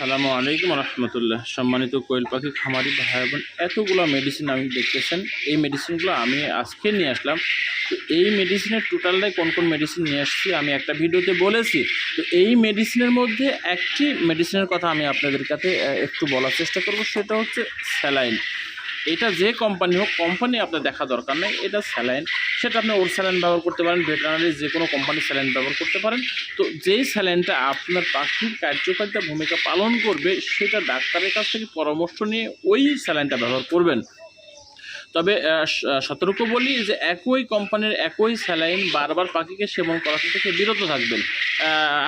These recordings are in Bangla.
সালামু আলাইকুম রহমতুল্লাহ। সম্মানিত কোয়েল পাখি, খামারি ভাই বোন, এতগুলো মেডিসিন আমি দেখতেছেন। এই মেডিসিনগুলো আমি আজকে নিয়ে আসলাম। তো এই মেডিসিনের টোটালটাই কোন কোন মেডিসিন নিয়ে আসছি আমি একটা ভিডিওতে বলেছি। তো এই মেডিসিনের মধ্যে একটি মেডিসিনের কথা আমি আপনাদের কাছে একটু বলার চেষ্টা করব, সেটা হচ্ছে স্যালাইন। এটা যে কোম্পানি হোক কোম্পানি আপনার দেখা দরকার নেই। এটা স্যালাইন। সেটা আপনি ওর স্যালাইন ব্যবহার করতে পারেন, ভেটেনারি যে কোনো কোম্পানির স্যালাইন ব্যবহার করতে পারেন। তো যেই স্যালাইনটা আপনার পাখির কার্যকারিতা ভূমিকা পালন করবে, সেটা ডাক্তারের কাছ থেকে পরামর্শ নিয়ে ওই স্যালাইনটা ব্যবহার করবেন। তবে সতর্ক বলি যে একই কোম্পানির একই স্যালাইন বারবার পাখিকে সেবন করা থেকে বিরত থাকবেন।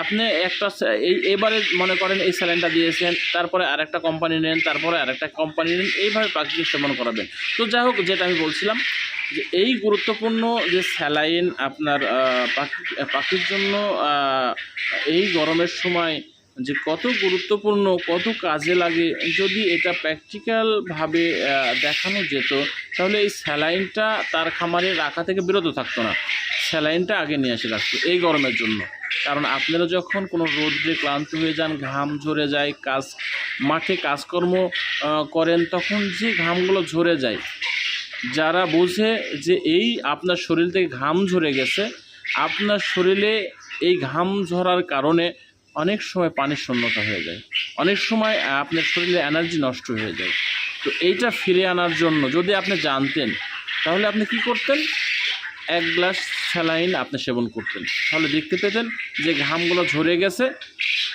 আপনি একটা এই, এবারে মনে করেন এই স্যালাইনটা দিয়েছেন, তারপরে আরেকটা কোম্পানি নেন, তারপরে আরেকটা কোম্পানি নেন, এইভাবে প্রাকৃতিক সেবন করাবেন। তো যাই হোক, যেটা আমি বলছিলাম যে এই গুরুত্বপূর্ণ যে স্যালাইন আপনার পাখির জন্য এই গরমের সময় যে কত গুরুত্বপূর্ণ, কত কাজে লাগে, যদি এটা প্র্যাকটিক্যালভাবে দেখানো যেত, তাহলে এই স্যালাইনটা তার খামারে রাখা থেকে বিরত থাকতো না। স্যালাইনটা আগে নিয়ে এসে রাখতো, এই গরমের জন্য। কারণ আপনারা যখন কোনো রোদ্রে ক্লান্ত হয়ে যান, ঘাম ঝরে যায়, কাজ, মাঠে কাজকর্ম করেন, তখন যে ঘামগুলো ঝরে যায়, যারা বোঝে যে এই আপনার শরীর থেকে ঘাম ঝরে গেছে, আপনার শরীরে এই ঘাম ঝরার কারণে অনেক সময় পানির শূন্যতা হয়ে যায়। অনেক সময় আপনার শরীরে এনার্জি নষ্ট হয়ে যায়। তো এইটা ফিরে আনার জন্য যদি আপনি জানতেন, তাহলে আপনি কি করতেন? এক গ্লাস স্যালাইন আপনি সেবন করতেন। তাহলে দেখতে পেতেন যে ঘামগুলো ঝরে গেছে,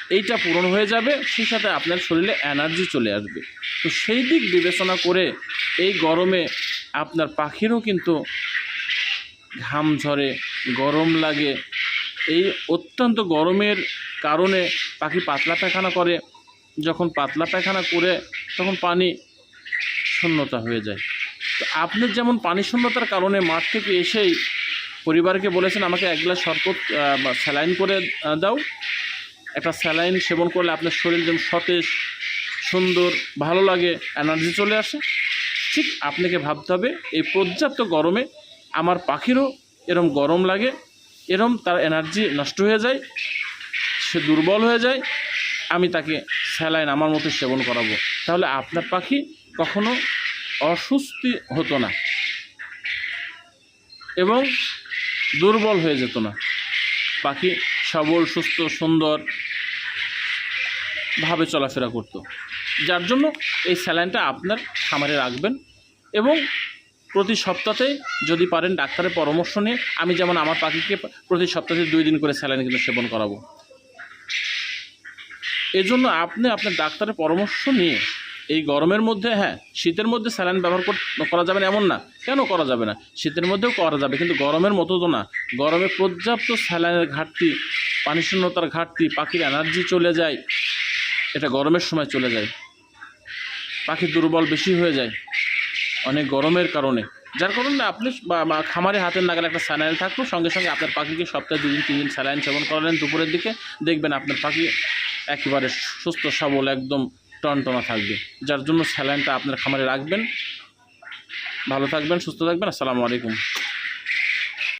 এইটা পূরণ হয়ে যাবে, সেই সাথে আপনার শরীরে এনার্জি চলে আসবে। তো সেই দিক বিবেচনা করে এই গরমে আপনার পাখিরও কিন্তু ঘাম ঝরে, গরম লাগে। এই অত্যন্ত গরমের কারণে পাখি পাতলা পায়খানা করে। যখন পাতলা পায়খানা করে, তখন পানি শূন্যতা হয়ে যায়। আপনি যেমন পানি শূন্যতার কারণে মাঠ থেকে এসেই পরিবারকে বলেছেন, আমাকে এক গ্লাস শরবত স্যালাইন করে দাও। একটা স্যালাইন সেবন করলে আপনার শরীর যেমন সতেজ, সুন্দর, ভালো লাগে, এনার্জি চলে আসে। ঠিক আপনাকে ভাবতে হবে, এই পর্যাপ্ত গরমে আমার পাখিরও এরম গরম লাগে, এরম তার এনার্জি নষ্ট হয়ে যায়, সে দুর্বল হয়ে যায়, আমি তাকে স্যালাইন আমার মতো সেবন করাবো। তাহলে আপনার পাখি কখনো অসুস্থি হতো না এবং দুর্বল হয়ে যেত না। পাখি সবল, সুস্থ, সুন্দর ভাবে চলাফেরা করতো। যার জন্য এই স্যালাইনটা আপনার খামারে রাখবেন এবং প্রতি সপ্তাহে যদি পারেন ডাক্তারের পরামর্শ নিয়ে আমি যেমন আমার পাখিকে প্রতি সপ্তাহে দুই দিন করে স্যালাইন কিন্তু সেবন করাবো। এজন্য আপনি আপনার ডাক্তারের পরামর্শ নিয়ে এই গরমের মধ্যে হ্যাঁ শীতের মধ্যে স্যালাইন ব্যবহার করা যাবে না, এমন না। কেন করা যাবে না? শীতের মধ্যেও করা যাবে, কিন্তু গরমের মতো তো না। গরমে পর্যাপ্ত স্যালাইনের ঘাটতি পানি শূন্যতার ঘাটতি, পাখির এনার্জি চলে যায়। এটা গরমের সময় চলে যায়। পাখি দুর্বল বেশি হয়ে যায়, অনেক গরমের কারণে। যার কারণে আপনি খামারে হাতের নাগালে একটা স্যালাইন থাকল, সঙ্গে সঙ্গে আপনার পাখিকে সপ্তাহে দুদিন তিন দিন স্যালাইন সেবন করালেন, দুপুরের দিকে দেখবেন আপনার পাখি একেবারে সুস্থ, সবল, একদম টনটনা থাকবে। যার জন্য স্যালাইনটা আপনার খামারে রাখবেন। ভালো থাকবেন সুস্থ থাকবেন। আসসালামু আলাইকুম।